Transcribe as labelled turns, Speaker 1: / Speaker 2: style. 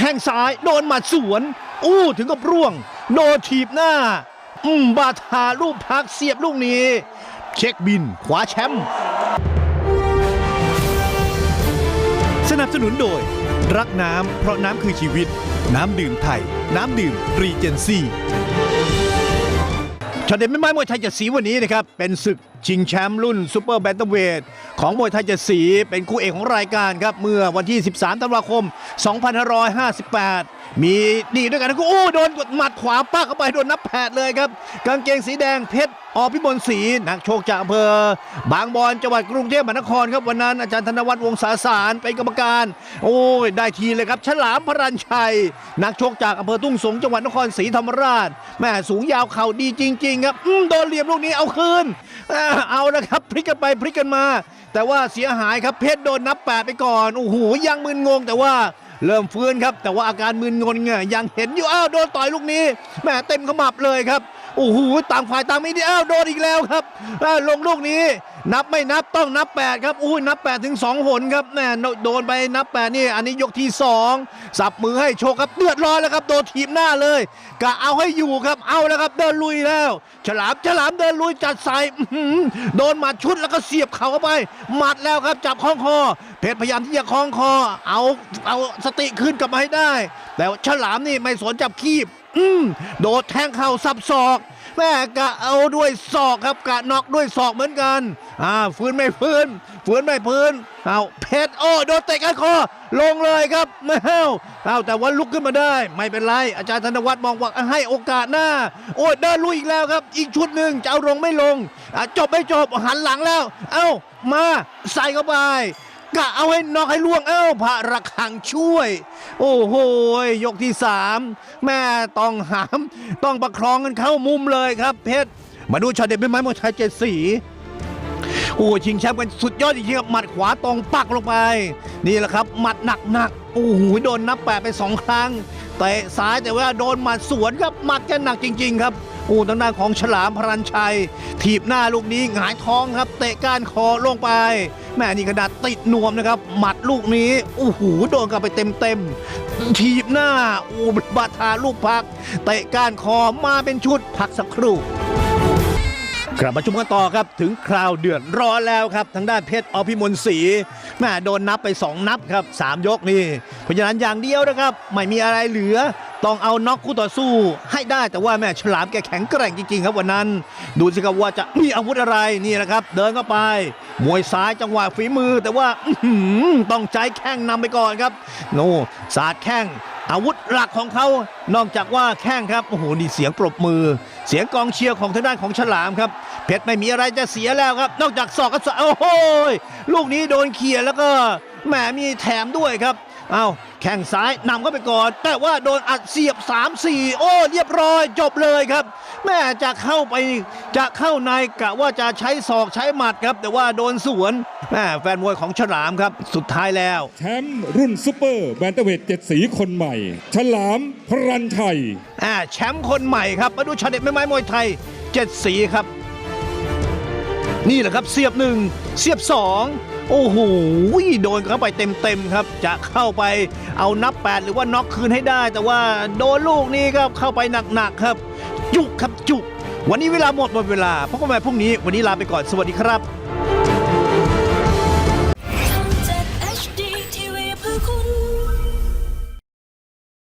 Speaker 1: แข้งซ้าย โดนหมัดสวน อู้ถึงกับร่วง โดนถีบหน้า อืมบาทาลูกพักเสียบลูกนี้ เช็คบินคว้าแชมป์สนับสนุนโดย รักน้ำเพราะน้ำคือชีวิต น้ำดื่มไทย น้ำดื่มรีเจนซี่ช็อตเด็ดไม่ไม้มวยไทยจ็ดสีวันนี้นะครับ เป็นศึกชิงแชมป์รุ่นซูเปอร์แบนตัมเวทของมวยไทยเจ็ดสี เป็นคู่เอกของรายการครับ เมื่อวันที่ 13 ธันวาคม 2558 มีดีด้วยกันนะโอ้โดนหมัดขวาป้าเข้าไป โดนนับแผดเลยครับ กางเกงสีแดงเพชรอพิมลศรีนักโชคจากอำเภอ บางบอนจังหวัดกรุงเทพมหานครครับวันนั้นอาจารย์ธนวัฒน์วงศาสารเป็นกรรมการ โอ้ยได้ทีเลยครับฉลามพรัญชัย นักโชคจากอำเภอทุ่งสงจังหวัดนครศรีธรรมราชแม่สูงยาวเข่าดีจริง ๆ ครับอืมโดนเหลี่ยมลูกนี้เอาคืนอ่าเอาละครับพลิกกันไปพลิกกันมา แต่ว่าเสียหายครับเพชรโดนนับแปดไปก่อนโอ้โหยังมึนงงแต่ว่าเริ่มฟื้นครับ แต่ว่าอาการมึนงงเนี่ยยังเห็นอยู่อ้าวโดนต่อยลูกนี้แหม่เต็มขมับเลยครับ โอ้โหต่างฝ่ายต่างไม่ดีอ้าวโดนอีกแล้วครับอ้วลงลูกนี้ นับไม่นับต้องนับแปดครับอุ้ยนับแปดถึงสองหนครับแม่โดนไปนับแปดนี่ อันนี้ยกที่สองสับมือให้โชคครับเดือดร้อนแล้วครับโดนทีมหน้าเลยกะเอาให้อยู่ครับเอาแล้วครับเดินลุยแล้ว ฉลามฉลามเดินลุยจัดใส่โดนหมัดชุดแล้วก็เสียบเข่าเข้าไป หมัดแล้วครับจับข้องคอ เพชรพยายามที่จะคล้องคอ เอาเอาสติขึ้นกลับมาให้ได้ แต่ฉลามนี่ไม่สนจับคีบ อืมโดดแทงเข่าสับศอกแม่กะเอาด้วยศอกครับกะน็อกด้วยศอกเหมือนกันอ่าฟื้นไม่ฟื้นฟื้นไม่ฟื้นเอาเพชรโอ้โดนเตะก้านคอลงเลยครับแมวเอาแต่ว่าลุกขึ้นมาได้ ไม่เป็นไร อาจารย์ธนวัฒน์มองว่าให้โอกาสหน้า โอ้เดินลุยอีกแล้วครับ อีกชุดหนึ่งจะเอาลงไม่ลงจบไม่จบหันหลังแล้ว เอ้ามาใส่เข้าไป กะเอาให้นอกให้ล่วงเอ้าพระระฆังช่วย โอ้โหยกที่สามแม่ต้องหาม ต้องประคองกันเข้ามุมเลยครับ เพชรมาดูช็อตเด็ดเป็นไม้มวยไทยเจ็ดสีโอ้ชิงแชมป์กันสุดยอดจริงๆครับหมัดขวาตรงปักลงไป นี่แหละครับ หมัดหนักๆโอ้โหโดนนับแปดไปสองครั้งเตะซ้ายแต่ว่าโดนหมัดสวนครับหมัดแกหนักจริง ๆ ครับ โอ้ทางด้านของฉลามพรัญชัย ถีบหน้าลูกนี้หงายท้องครับ เตะก้านคอลงไป แม่นี่ขนาดติดนวมนะครับ หมัดลูกนี้โอ้โหโดนกลับไปเต็มเต็มถีบหน้าอ้บาทาลูกพัก เตะก้านคอมาเป็นชุดพักสักครู่ กลับมาชมกันต่อครับถึงคราวเดือดร้อนแล้วครับทางด้านเพชรอภิมลศรีแม่โดนนับไป 2 นับครับ 3 ยกนี่เพราะฉะนั้นอย่างเดียวนะครับ ไม่มีอะไรเหลือ ต้องเอาน็อกคู่ต่อสู้ให้ได้แต่ว่าแม่ฉลามแกแข็งแกร่งจริงๆครับวันนั้น ดูสิครับว่าจะมีอาวุธอะไรนี่นะครับ เดินเข้าไป มวยซ้ายจังหวะฝีมือ แต่ว่าต้องใจแข้งนำไปก่อนครับโน่สาดแข้งอาวุธหลักของเขา นอกจากว่าแข้งครับ โอ้โห นี่เสียงปรบมือ เสียงกองเชียร์ของทางด้านของฉลามครับ เพชรไม่มีอะไรจะเสียแล้วครับ นอกจากศอกก็ศอกโอ้โหยลูกนี้โดนเขี่ยแล้วก็แหมมีแถมด้วยครับเอาแข้งซ้ายนำเข้าไปก่อน แต่ว่าโดนอัดเสียบ 3 4 โอ้เรียบร้อยจบเลยครับ แม่จะเข้าไปจะเข้าในกะว่าจะใช้ศอกใช้หมัดครับ แต่ว่าโดนสวนแม่แฟนมวยของฉลามครับ สุดท้ายแล้ว
Speaker 2: แชมป์รุ่นซูเปอร์แบนเตอร์เวทเจ็ดสีคนใหม่ ฉลามพรัญชัย
Speaker 1: อ่าแชมป์คนใหม่ครับ มาดูช็อตเด็ดไม้ไม้มวยไทยเจ็ดสีครับ นี่แหละครับเสียบหนึ่งเสียบสองโอ้โหโดนเข้าไปเต็มๆครับ จะเข้าไปเอานับแปดหรือว่าน็อกคืนให้ได้ แต่ว่าโดนลูกนี้ครับเข้าไปหนักๆครับ จุกครับจุก วันนี้เวลาหมดหมดเวลาพบกันใหม่พรุ่งนี้ วันนี้ลาไปก่อนสวัสดีครับ